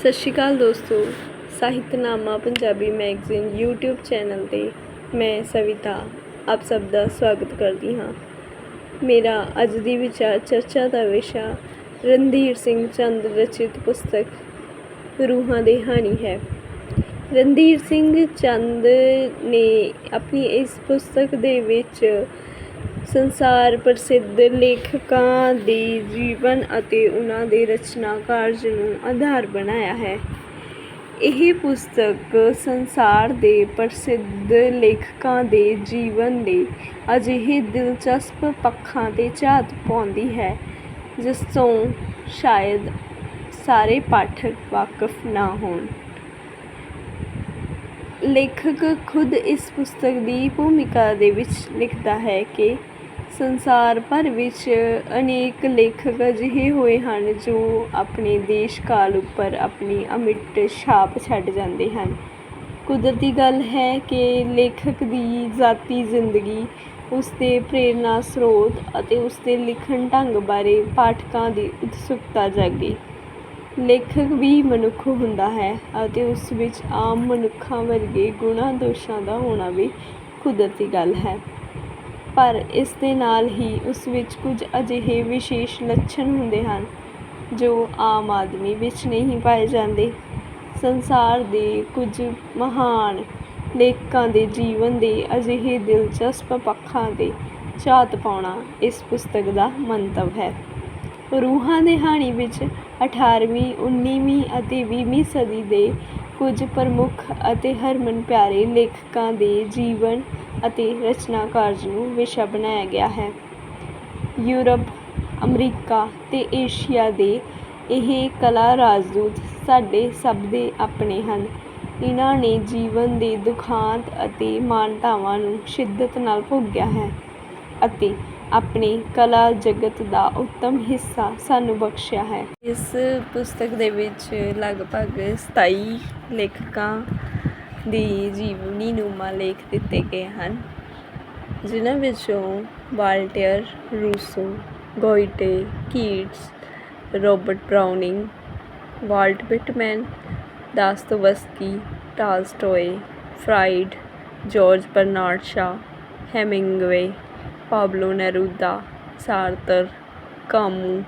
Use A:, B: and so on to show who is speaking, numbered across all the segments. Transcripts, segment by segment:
A: ਸਤਿ ਸ਼੍ਰੀ ਅਕਾਲ ਦੋਸਤੋ, Sahitnama Punjabi magazine YouTube channel ਤੇ ਮੈਂ ਸਵਿਤਾ, ਆਪ ਸਭ ਦਾ ਸਵਾਗਤ ਕਰਦੀ ਹਾਂ। ਮੇਰਾ ਅੱਜ ਦੀ ਵਿਚਾਰ ਚਰਚਾ ਦਾ ਵਿਸ਼ਾ ਰਣਧੀਰ ਸਿੰਘ ਚੰਦ ਰਚਿਤ ਪੁਸਤਕ, ਰੂਹਾਂ ਦੇ ਹਾਣੀ ਹੈ। ਰਣਧੀਰ ਸਿੰਘ ਚੰਦ ਨੇ ਆਪਣੀ ਇਸ ਪੁਸਤਕ ਦੇ ਵਿੱਚ ਸੰਸਾਰ ਪ੍ਰਸਿੱਧ ਲੇਖਕਾਂ ਦੇ ਜੀਵਨ ਅਤੇ ਉਹਨਾਂ ਦੇ ਰਚਨਾ ਕਾਰਜ ਨੂੰ ਆਧਾਰ ਬਣਾਇਆ ਹੈ। ਇਹ ਪੁਸਤਕ ਸੰਸਾਰ ਦੇ ਪ੍ਰਸਿੱਧ ਲੇਖਕਾਂ ਦੇ ਜੀਵਨ ਦੇ ਅਜਿਹੇ ਦਿਲਚਸਪ ਪੱਖਾਂ 'ਤੇ ਝਾਤ ਪਾਉਂਦੀ ਹੈ, ਜਿਸ ਤੋਂ ਸ਼ਾਇਦ ਸਾਰੇ ਪਾਠਕ ਵਾਕਫ ਨਾ ਹੋਣ। ਲੇਖਕ ਖੁਦ ਇਸ ਪੁਸਤਕ ਦੀ ਭੂਮਿਕਾ ਦੇ ਵਿੱਚ ਲਿਖਦਾ ਹੈ ਕਿ ਸੰਸਾਰ ਭਰ ਵਿੱਚ ਅਨੇਕ ਲੇਖਕ ਅਜਿਹੇ ਹੋਏ ਹਨ ਜੋ ਆਪਣੇ ਦੇਸ਼ ਕਾਲ ਉੱਪਰ ਆਪਣੀ ਅਮਿੱਟ ਛਾਪ ਛੱਡ ਜਾਂਦੇ ਹਨ। ਕੁਦਰਤੀ ਗੱਲ ਹੈ ਕਿ ਲੇਖਕ ਦੀ ਜ਼ਾਤੀ ਜ਼ਿੰਦਗੀ, ਉਸ ਦੇ ਪ੍ਰੇਰਨਾ ਸਰੋਤ ਅਤੇ ਉਸ ਦੇ ਲਿਖਣ ਢੰਗ ਬਾਰੇ ਪਾਠਕਾਂ ਦੀ ਉਤਸੁਕਤਾ ਜਾਗੇ। ਲੇਖਕ ਵੀ ਮਨੁੱਖ ਹੁੰਦਾ ਹੈ ਅਤੇ ਉਸ ਵਿੱਚ ਆਮ ਮਨੁੱਖਾਂ ਵਰਗੇ ਗੁਣਾਂ ਦੋਸ਼ਾਂ ਦਾ ਹੋਣਾ ਵੀ ਕੁਦਰਤੀ ਗੱਲ ਹੈ। ਪਰ ਇਸ ਦੇ ਨਾਲ ਹੀ ਉਸ ਵਿੱਚ ਕੁਝ ਅਜਿਹੇ ਵਿਸ਼ੇਸ਼ ਲੱਛਣ ਹੁੰਦੇ ਹਨ, ਜੋ ਆਮ ਆਦਮੀ ਵਿੱਚ ਨਹੀਂ ਪਾਏ ਜਾਂਦੇ। ਸੰਸਾਰ ਦੇ ਕੁਝ ਮਹਾਨ ਲੇਖਕਾਂ ਦੇ ਜੀਵਨ ਦੇ ਅਜਿਹੇ ਦਿਲਚਸਪ ਪੱਖਾਂ 'ਤੇ ਝਾਤ ਪਾਉਣਾ ਇਸ ਪੁਸਤਕ ਦਾ ਮੰਤਵ ਹੈ। ਰੂਹਾਂ ਦੇ ਹਾਣੀ ਵਿੱਚ 18ਵੀਂ 19ਵੀਂ ਅਤੇ 20ਵੀਂ ਸਦੀ ਦੇ ਕੁਝ ਪ੍ਰਮੁੱਖ ਅਤੇ ਹਰਮਨ ਪਿਆਰੇ ਲੇਖਕਾਂ ਦੇ ਜੀਵਨ ਅਤੇ ਰਚਨਾ ਕਾਰਜ ਨੂੰ ਵਿਸ਼ਾ ਬਣਾਇਆ ਗਿਆ ਹੈ। ਯੂਰਪ, ਅਮਰੀਕਾ ਅਤੇ ਏਸ਼ੀਆ ਦੇ ਇਹ ਕਲਾ ਰਾਜਦੂਤ ਸਾਡੇ ਸਭ ਦੇ ਆਪਣੇ ਹਨ। ਇਹਨਾਂ ਨੇ ਜੀਵਨ ਦੇ ਦੁਖਾਂਤ ਅਤੇ ਮਾਨਤਾਵਾਂ ਨੂੰ ਸ਼ਿੱਦਤ ਨਾਲ ਭੋਗਿਆ ਹੈ ਅਤੇ ਆਪਣੀ ਕਲਾ ਜਗਤ ਦਾ ਉੱਤਮ ਹਿੱਸਾ ਸਾਨੂੰ ਬਖਸ਼ਿਆ ਹੈ। ਇਸ ਪੁਸਤਕ ਦੇ ਵਿੱਚ ਲਗਭਗ 27 ਲੇਖਕਾਂ ਦੀ ਜੀਵਨੀ ਨੂੰ ਮਾਲੇਖ ਦਿੱਤੇ ਗਏ ਹਨ, ਜਿਨ੍ਹਾਂ ਵਿੱਚੋਂ Voltaire, Rousseau, Goethe, Keats, Robert Browning Walt Whitman, Dostoevsky, Tolstoy Freud George Bernard Shaw Hemingway Pablo Neruda Sartre Camus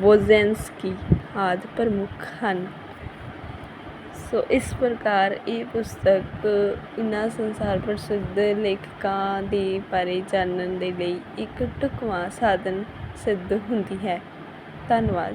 A: Voznesensky ਆਦਿ ਪ੍ਰਮੁੱਖ ਹਨ ਸੋ ਇਸ ਪ੍ਰਕਾਰ ਇਹ ਪੁਸਤਕ ਇਹਨਾਂ ਸੰਸਾਰ ਪ੍ਰਸਿੱਧ ਲੇਖਕਾਂ ਦੇ ਬਾਰੇ ਜਾਣਨ ਦੇ ਲਈ ਇੱਕ ਢੁਕਵਾਂ ਸਾਧਨ ਸਿੱਧ ਹੁੰਦੀ ਹੈ ਧੰਨਵਾਦ